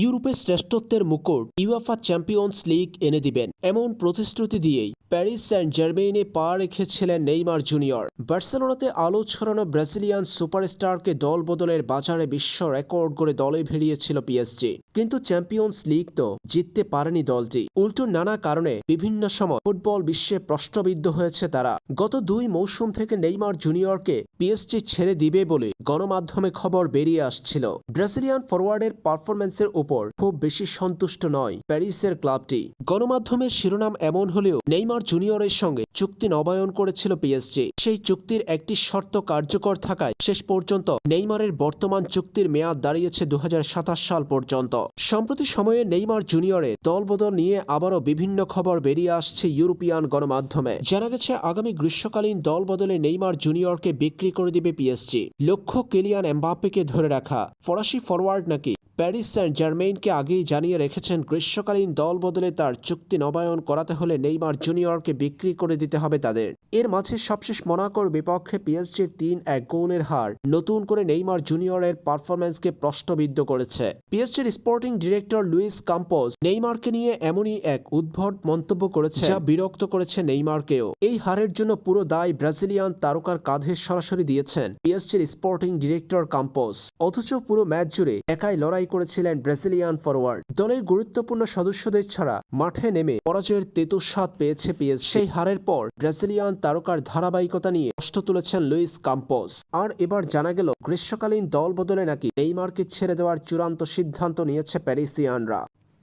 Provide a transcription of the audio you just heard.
ইউরোপের শ্রেষ্ঠত্বের মুকুট ইউএফা চ্যাম্পিয়ন্স লিগ এনে দিবেন। এমন প্রতিশ্রুতি দিয়েই প্যারিস সেন্ট জার্মেইনে পা রেখেছিলেন নেইমার জুনিয়র। বার্সেলোনাতে আলো ছড়ানো ব্রাজিলিয়ান সুপারস্টারকে দল বদলের বাজারে বিশ্ব রেকর্ড করে দলে ভিড়িয়েছিল পিএসজি কিন্তু চ্যাম্পিয়ন্স লিগ তো জিততে পারেনি দলটি। উল্টো নানা কারণে বিভিন্ন সময় ফুটবল বিশ্বে প্রশ্নবিদ্ধ হয়েছে তারা। গত দুই মৌসুম থেকে নেইমার জুনিয়রকে পিএসজি ছেড়ে দিবে বলে গণমাধ্যমে খবর বেরিয়ে আসছিল। ব্রাজিলিয়ান ফরওয়ার্ডের পারফরম্যান্সের উপর খুব বেশি সন্তুষ্ট নয় প্যারিসের ক্লাবটি। গণমাধ্যমের শিরোনাম এমন হলেও নেইমার জুনিয়রের সঙ্গে চুক্তি নবায়ন করেছিল পিএসজি। সেই চুক্তির একটি শর্ত কার্যকর থাকায় শেষ পর্যন্ত নেইমারের বর্তমান চুক্তির মেয়াদ দাঁড়িয়েছে দু হাজার সাতাশ সাল পর্যন্ত। সম্প্রতি সময়ে নেইমার জুনিয়রের দলবদল নিয়ে আবারও বিভিন্ন খবর বেরিয়ে আসছে ইউরোপিয়ান গণমাধ্যমে। জানা গেছে, আগামী গ্রীষ্মকালীন দল বদলে নেইমার জুনিয়রকে বিক্রি করে দিবে পিএসজি। লক্ষ্য কেলিয়ান এমবাপ্পেকে ধরে রাখা। ফরাসি ফরওয়ার্ড নাকি প্যারিস সেন্ট জার্মেইনকে আগেই জানিয়ে রেখেছেন গ্রীষ্মকালীন দল বদলে তার চুক্তি নবায়ন করাতে হলে নেইমার জুনিয়রকে বিক্রি করে দিতে হবে তাদের। এর মাঝে সবশেষ মোনাকোর বিপক্ষে পিএসজির তিন এক গোলের হার নতুন করে নেইমার জুনিয়রের পারফরম্যান্সকে প্রশ্নবিদ্ধ করেছে। পিএসজির স্পোর্টিং ডিরেক্টর লুইস কাম্পোজ নেইমারকে নিয়ে এমনই এক উদ্ভট মন্তব্য করেছে যা বিরক্ত করেছে নেইমারকেও। এই হারের জন্য পুরো দায় ব্রাজিলিয়ান তারকার কাঁধে সরাসরি দিয়েছেন পিএসজির স্পোর্টিং ডিরেক্টর কাম্পোস। অথচ পুরো ম্যাচ জুড়ে একাই লড়াই করেছিলেন ব্রাজিলিয়ান ফরওয়ার্ড দলের গুরুত্বপূর্ণ সদস্যদের ছাড়া মাঠে নেমে পরাজয়ের তেতো স্বাদ পেয়েছে পিএস সেই হারের পর ব্রাজিলিয়ান তারকার ধারাবাহিকতা নিয়ে কষ্ট তুলেছেন লুইস কাম্পোস। আর এবার জানা গেল, গ্রীষ্মকালীন দল বদলে নাকি মার্কে ছেড়ে দেওয়ার চূড়ান্ত সিদ্ধান্ত নিয়েছে প্যারিসিয়ানরা।